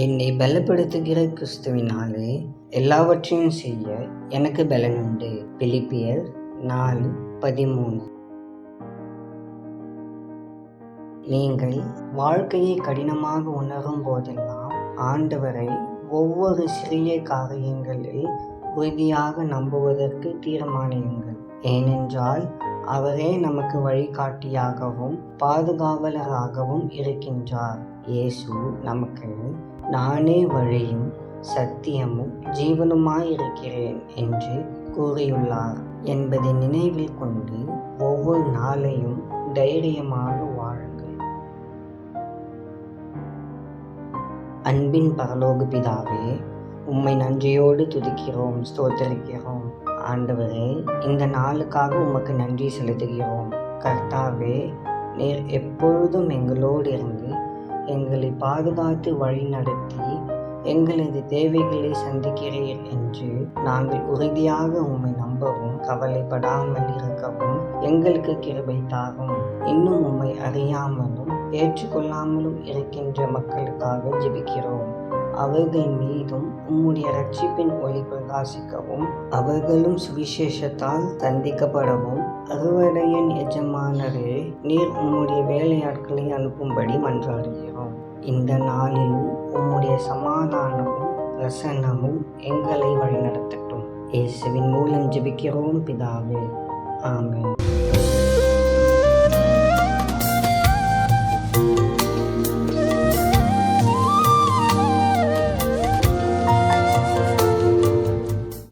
என்னை பலப்படுத்துகிற கிறிஸ்துவினாலே எல்லாவற்றையும் செய்ய எனக்கு பலனுண்டு பிலிப்பியர் நாலு பதிமூணு நீங்கள் வாழ்க்கையை கடினமாக உணரும் போதெல்லாம் ஆண்டவரை ஒவ்வொரு சிறிய காரியங்களில் உறுதியாக நம்புவதற்கு தீர்மானியுங்கள். ஏனென்றால் அவரே நமக்கு வழிகாட்டியாகவும் பாதுகாவலராகவும் இருக்கின்றார். இயேசு நமக்கு நானே வழியும் சத்தியமும் ஜீவனுமாயிருக்கிறேன் என்று கூறியுள்ளார். என்பதை நினைவில் கொண்டு ஒவ்வொரு நாளையும் தைரியமாக வாழுங்கள். அன்பின் பரலோக பிதாவே உம்மை நன்றியோடு துதிக்கிறோம் ஸ்தோத்தரிக்கிறோம். ஆண்டவரே இந்த நாளுக்காக உமக்கு நன்றி செலுத்துகிறோம். கர்த்தாவே நீர் எப்பொழுதும் எங்களோடு இருந்து எங்களை பாதுகாத்து வழி நடத்தி எங்களது தேவைகளை சந்திக்கிறீர் என்று நாங்கள் உறுதியாக உம்மை நம்பவும் கவலைப்படாமல் இருக்கவும் எங்களுக்கு கிருபை தாகும் இன்னும் உம்மை அறியாமலும் ஏற்றுக்கொள்ளாமலும் இருக்கின்ற மக்களுக்காக ஜெபிக்கிறோம். அவர்கள் மீதும் உம்முடைய ரட்சிப்பின் ஒளி பிரகாசிக்கவும் அவர்களும் சுவிசேஷத்தால் சந்திக்கப்படவும் அறுவடையின் எஜமானரே நீர் உம்முடைய வேலையாட்களை அனுப்பும்படி மன்றாடுகிறோம். இந்த நாளிலும் உம்முடைய சமாதானமும் பிரசன்னமும் எங்களை வழிநடத்தட்டும். இயேசுவின் மூலம் ஜெபிக்கிறோம் பிதாவே. ஆமென்.